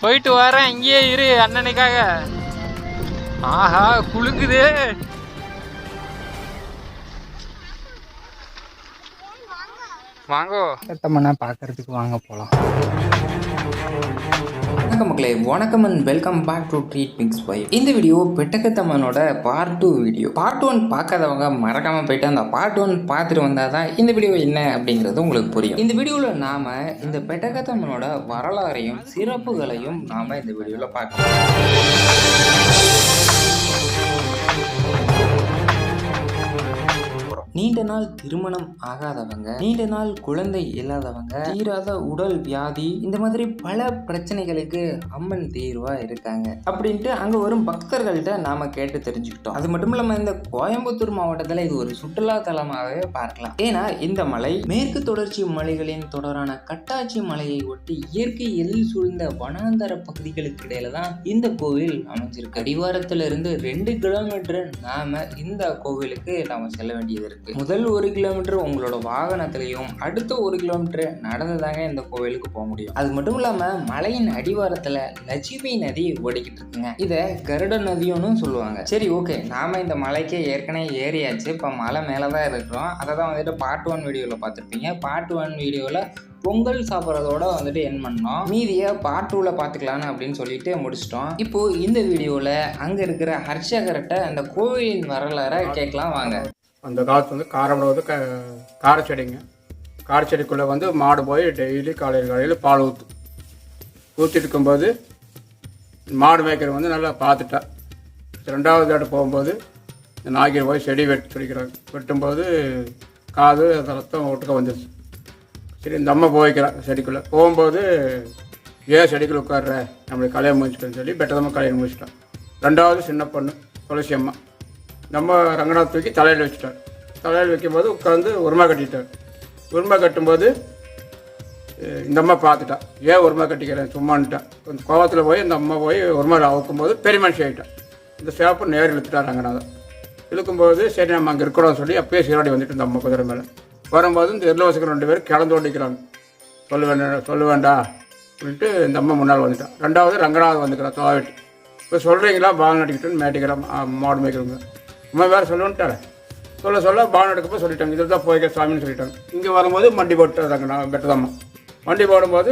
போயிட்டு வரேன் இங்கேயே இரு அண்ணனுக்காக. ஆஹா குலுங்குது. வாங்கோ. சத்தம்னா பார்க்கறதுக்கு வாங்க போகலாம் வணக்கம் மக்களே வணக்கம் and welcome back to treat mix by இந்த video பெட்டக்கத்தம்மனோட part two video. Part one பார்க்காதவங்க மறக்காம போயிட்டு அந்த பார்ட் ஒன் பார்த்துட்டு வந்தால் தான் இந்த வீடியோ என்ன அப்படிங்கிறது உங்களுக்கு புரியும். இந்த வீடியோவில் நாம இந்த பெட்டக்கத்தம்மனோட வரலாறையும் சிறப்புகளையும் நாம இந்த வீடியோவில் பார்க்கலாம். நீண்ட நாள் திருமணம் ஆகாதவங்க நீண்ட நாள் குழந்தை இல்லாதவங்க தீராத உடல் வியாதி இந்த மாதிரி பல பிரச்சனைகளுக்கு அம்மன் தீர்வா இருக்காங்க. அப்படின்ட்டு அங்க வரும் பக்தர்கள்ட்ட நாம கேட்டு தெரிஞ்சுக்கிட்டோம். அது மட்டும் இல்லாம இந்த கோயம்புத்தூர் மாவட்டத்துல இது ஒரு சுற்றுலா தலமாகவே பார்க்கலாம். ஏன்னா இந்த மலை மேற்கு தொடர்ச்சி மலைகளின் தொடரான கட்டாச்சி மலையை ஒட்டி இயற்கை எழில் சூழ்ந்த வனாந்தர பகுதிகளுக்கு இடையில தான் இந்த கோவில் அமைஞ்சிருக்கு. அடிவாரத்துல இருந்து ரெண்டு கிலோமீட்டர் நாம இந்த கோவிலுக்கு நாம செல்ல வேண்டியது இருக்கு. முதல் ஒரு கிலோமீட்டர் உங்களோட வாகனத்திலையும் அடுத்த ஒரு கிலோமீட்டர் நடந்து தாங்க இந்த கோவிலுக்கு போக முடியும். அது மட்டும் இல்லாம மலையின் அடிவாரத்துல லட்சுமி நதி ஓடிக்கிட்டு இருக்குங்க. இதை கருட நதியும்னு சொல்லுவாங்க. சரி ஓகே. நாம இந்த மலைக்கே ஏற்கனவே ஏறியாச்சு. இப்போ மலை மேலே தான் இருக்கிறோம். அதை தான் வந்துட்டு பார்ட் ஒன் வீடியோவில் பார்த்துருப்பீங்க. பார்ட் ஒன் வீடியோவில் பொங்கல் சாப்பிட்றதோட வந்துட்டு என் பண்ணோம். மீதியை பார்ட் டூவில் பார்த்துக்கலான்னு அப்படின்னு சொல்லிட்டு முடிச்சிட்டோம். இப்போ இந்த வீடியோவில் அங்கே இருக்கிற ஹர்ஷகர்கிட்ட அந்த கோவிலின் வரலாறை கேட்கலாம் வாங்க. அந்த காலத்து வந்து காரமடை வந்து க காரச்செடிங்க காரச்செடிக்குள்ளே வந்து மாடு போய் டெய்லி காலையில் காலையில் பால் ஊற்று ஊற்றிட்டு இருக்கும்போது மாடு மேய்க்கிற வந்து நல்லா பார்த்துட்டா. ரெண்டாவது இடம் போகும்போது இந்த நாய்க்கு போய் செடி வெட்டி துடிக்கிறாங்க வெட்டும்போது காது ரத்தம் ஒட்டுக்க வந்துடுச்சு சரி இந்த அம்மா போய்க்கிறான் செடிக்குள்ளே. போகும்போது ஏன் செடிக்குள்ளே உட்கார்ற. நம்மளுக்கு கலையை முடிச்சுட்டேன்னு சொல்லி பெட்டதம்மா கலையை முடிச்சிட்டான் ரெண்டாவது சின்ன பொண்ணு துளசி அம்மா. நம்ம ரங்கநாத் தூக்கி தலையில் வச்சுட்டார். தலையில் வைக்கும்போது உட்காந்து உருமா கட்டிட்டார். உரிமை கட்டும்போது இந்த அம்மா பார்த்துட்டான் ஏன் உரிமை கட்டிக்கிறேன்? சும்மான்ட்டான் கொஞ்சம் கோவத்தில் போய் இந்த அம்மா போய் உருமா அவுக்கும்போது பெரிய மனுஷி ஆகிட்டான் இந்த சேப்பு நேர் இழுத்துட்டார் ரங்கநாதன் இழுக்கும்போது சரி நம்ம அங்கே இருக்கிறோம்னு சொல்லி அப்பயே சீராடி வந்துட்டு இந்த அம்மா குதிரை மேலே. வரும்போது இந்த இருளவசகம் ரெண்டு பேரும் கிளந்து ஓடிக்கிறாங்க. சொல்ல வேண்டாம் சொல்ல வேண்டாம் அப்படின்ட்டு இந்த அம்மா முன்னால் வந்துட்டான் ரெண்டாவது ரங்கநாதன் வந்துக்கிறான் தோவிட்டு இப்போ சொல்கிறீங்களா பால் நடிக்கிட்டுன்னு மேட்டிக்கிறான் மாடு மேய்க்கிறவங்க. அம்மா வேறு சொல்லுன்ட்டாரு சொல்ல சொல்ல பால் நடிக்கப்போ சொல்லிட்டாங்க இதில் தான் போய்க்க சாமின்னு சொல்லிட்டாங்க இங்கே வரும்போது வண்டி போட்டுறாங்க நான் பெட்டதாம்மா வண்டி போடும்போது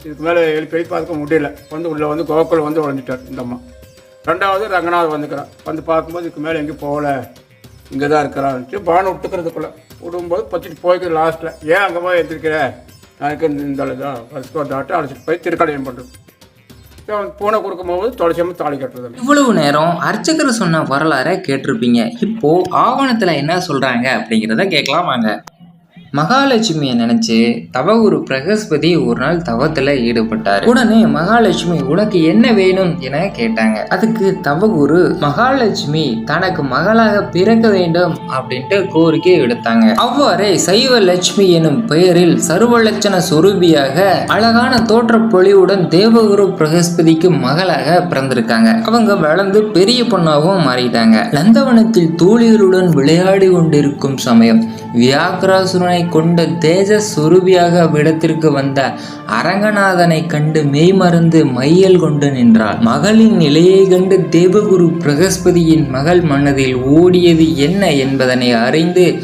இதுக்கு மேலே எழுப்பி எழுப்பி பார்க்க முடியல வந்து உள்ளே வந்து கோக்குள் வந்து உழைஞ்சிட்டார் இந்த அம்மா ரெண்டாவது ரங்கநாதர் வந்துக்கிறான் வந்து பார்க்கும்போது இதுக்கு மேலே எங்கேயும் போகல இங்கே தான் இருக்கிறான்ட்டு பானை விட்டுக்கிறதுக்குள்ளே விடும்போது பச்சிட்டு போய்க்குது லாஸ்ட்டில் ஏன் அங்கே போய் எடுத்துருக்கிற எனக்கு இந்த தான் ஃபஸ்ட் அழைச்சிட்டு போய் திருக்கடையம் பண்ணுறது பூனை கொடுக்கும்போது தொலைச்சாம தாலி கட்டுறது. இவ்வளவு நேரம் அர்ச்சகர் சொன்ன வரலாறை கேட்டிருப்பீங்க. இப்போ ஆவணத்துல என்ன சொல்றாங்க அப்படிங்கிறத கேட்கலாம் வாங்க. மகாலட்சுமியை நினைச்சு தவகுரு பிரகஸ்பதி ஒரு நாள் தவத்துல ஈடுபட்டார். உடனே மகாலட்சுமி உனக்கு என்ன வேணும்? என கேட்டாங்க. அதுக்கு தவகுரு மகாலட்சுமி தனக்கு மகளாக பிறக்க வேண்டும் அப்படின்ட்டு கோரிக்கை விடுத்தாங்க. அவ்வாறே சைவ லட்சுமி எனும் பெயரில் சர்வலட்சண சுரூபியாக அழகான தோற்ற தோற்றப்பொழிவுடன் தேவகுரு பிரகஸ்பதிக்கு மகளாக பிறந்திருக்காங்க. அவங்க வளர்ந்து பெரிய பொண்ணாகவும் மாறிட்டாங்க. நந்தவனத்தில் தூளிகளுடன் விளையாடி கொண்டிருக்கும் சமயம் வியாகராசுரனை கொண்ட தேஜ சுரூபியாக அவ்விடத்திற்கு வந்த அரங்கநாதனை கண்டு மெய்மறந்து மையல் கொண்டு நின்றாள். மகளின் நிலையை கண்டு தேவகுரு பிரகஸ்பதியின் மகள் மனதில் ஓடியது என்ன என்பதனை அறிந்து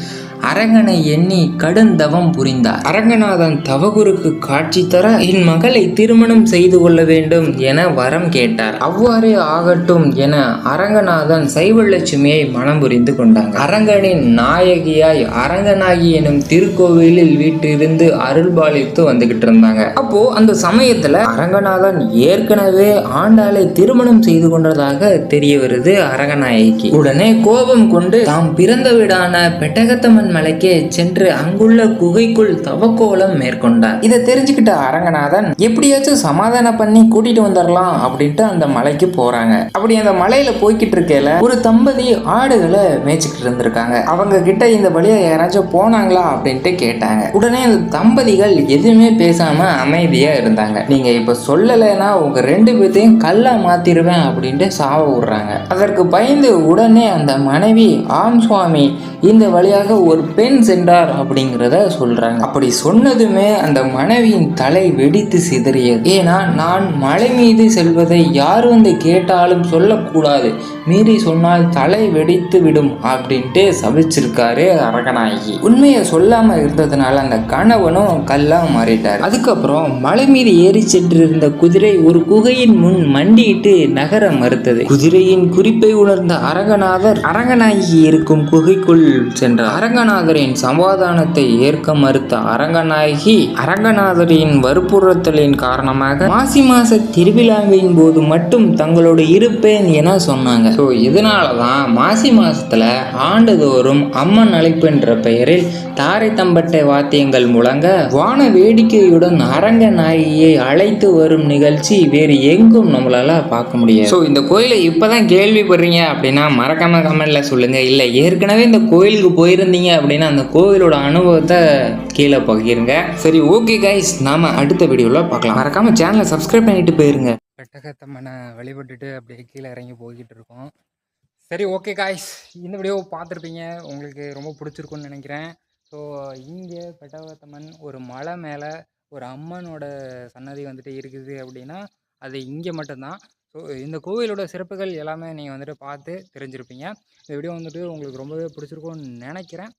அரங்கனை எண்ணி கடுந்தவம் புரிந்தார். அரங்கநாதன் தவகுருக்கு காட்சி தர என் மகளை திருமணம் செய்து கொள்ள வேண்டும் என வரம் கேட்டார். அவ்வாறே ஆகட்டும் என அரங்கநாதன் சைவலட்சுமியை மனம் புரிந்து கொண்டாங்க. அரங்கனின் நாயகியாய் அரங்கநாயகி எனும் திருக்கோவிலில் வீட்டிலிருந்து அருள்பாலித்து வந்துகிட்டு இருந்தாங்க. அப்போ அந்த சமயத்துல அரங்கநாதன் ஏற்கனவே ஆண்டாளை திருமணம் செய்து கொண்டதாக தெரிய வருது அரங்கநாயகிக்கு உடனே கோபம் கொண்டு தாம் பிறந்த வீடான பெட்டகத்தம்மன் மலைக்கே சென்று அங்குள்ள குகைக்குள் தவக்கோலம் மேற்கொண்டார். இதை தெரிஞ்சுக்கிட்ட அரங்கநாதன் எப்படியாச்சும் சமாதானம் பண்ணி கூட்டிட்டு வந்துடலாம் அப்படின்ட்டு அந்த மலைக்கு போறாங்க. அப்படி அந்த மலையில போய்கிட்டு இருக்கையில ஒரு தம்பதி ஆடுகளை மேய்ச்சிக்கிட்டு இருந்திருக்காங்க. அவங்க கிட்ட இந்த வழியா யாராச்சும் போனாங்களா அப்படின்ட்டு கேட்டாங்க. உடனே அந்த தம்பதிகள் எதுவுமே பேசாம அமைதியா இருந்தாங்க. நீங்க இப்ப சொல்லலைன்னா உங்க ரெண்டு பேர்த்தையும் கல்லா மாத்திருவேன் அப்படின்ட்டு சாவ விடுறாங்க. அதற்கு பயந்து உடனே அந்த மனைவி ஆம் சுவாமி இந்த வழியாக ஒரு பெண் சென்றார் அப்படிங்கிறத சொல்றாங்க. அப்படி சொன்னதுமே அந்த மனைவியின் தலை வெடித்து சிதறியது. ஏன்னா நான் மலை மீது செல்வதை யார் வந்து கேட்டாலும் சொல்லக்கூடாது. மீறி சொன்னால் தலை வெடித்து விடும் அப்படின்ட்டு சபிச்சிருக்காரு அரகநாயகி உண்மையை சொல்லாம இருந்ததுனால அந்த கணவனும் கல்லா மாறிட்டார். அதுக்கப்புறம் மலை மீது ஏறி சென்றிருந்த குதிரை ஒரு குகையின் முன் மண்டியிட்டு நகர மறுத்தது. குதிரையின் குறிப்பை உணர்ந்த அரங்கநாதர் அரங்கநாயகி இருக்கும் குகைக்குள் சென்றார். அரங்கநாதரின் சமாதானத்தை ஏற்க மறுத்த அரங்கநாயகி அரங்கநாதரின் வற்புறுத்தலின் காரணமாக மாசி மாச திருவிழாவின் போது மட்டும் தங்களோட இருப்பேன் என சொன்னாங்க. ஸோ இதனால தான் மாசி மாதத்தில் ஆண்டுதோறும் அம்மன் அழைப்பு என்ற பெயரில் தாரை தம்பட்டை வாத்தியங்கள் முழங்க வான வேடிக்கையுடன் அரங்க நாயகியை அழைத்து வரும் நிகழ்ச்சி வேறு எங்கும் நம்மளால பார்க்க முடியாது. ஸோ இந்த கோயிலை இப்பதான் கேள்விப்படுறீங்க அப்படின்னா மறக்காம கமெண்ட்ல சொல்லுங்க. இல்லை ஏற்கனவே இந்த கோயிலுக்கு போயிருந்தீங்க அப்படின்னா அந்த கோயிலோட அனுபவத்தை கீழே பகிருங்க. சரி ஓகே கைஸ் நாம அடுத்த வீடியோவில் பார்க்கலாம். மறக்காம சேனலை சப்ஸ்கிரைப் பண்ணிட்டு போயிருங்க. பெட்டகத்தம்மனை வழிபட்டுட்டு அப்படியே கீழே இறங்கி போய்கிட்டு இருக்கோம் சரி ஓகே காய்ஸ் இந்த வீடியோ பார்த்துருப்பீங்க. உங்களுக்கு ரொம்ப பிடிச்சிருக்குன்னு நினைக்கிறேன். ஸோ இங்கே பெட்டகத்தம்மன் ஒரு மலை மேலே ஒரு அம்மனோட சன்னதி வந்துட்டு இருக்குது அப்படின்னா அது இங்கே மட்டும்தான். ஸோ இந்த கோவிலோட சிறப்புகள் எல்லாமே நீங்கள் வந்துட்டு பார்த்து தெரிஞ்சிருப்பீங்க. இந்த வீடியோ வந்துட்டு உங்களுக்கு ரொம்பவே பிடிச்சிருக்கும்னு நினைக்கிறேன்.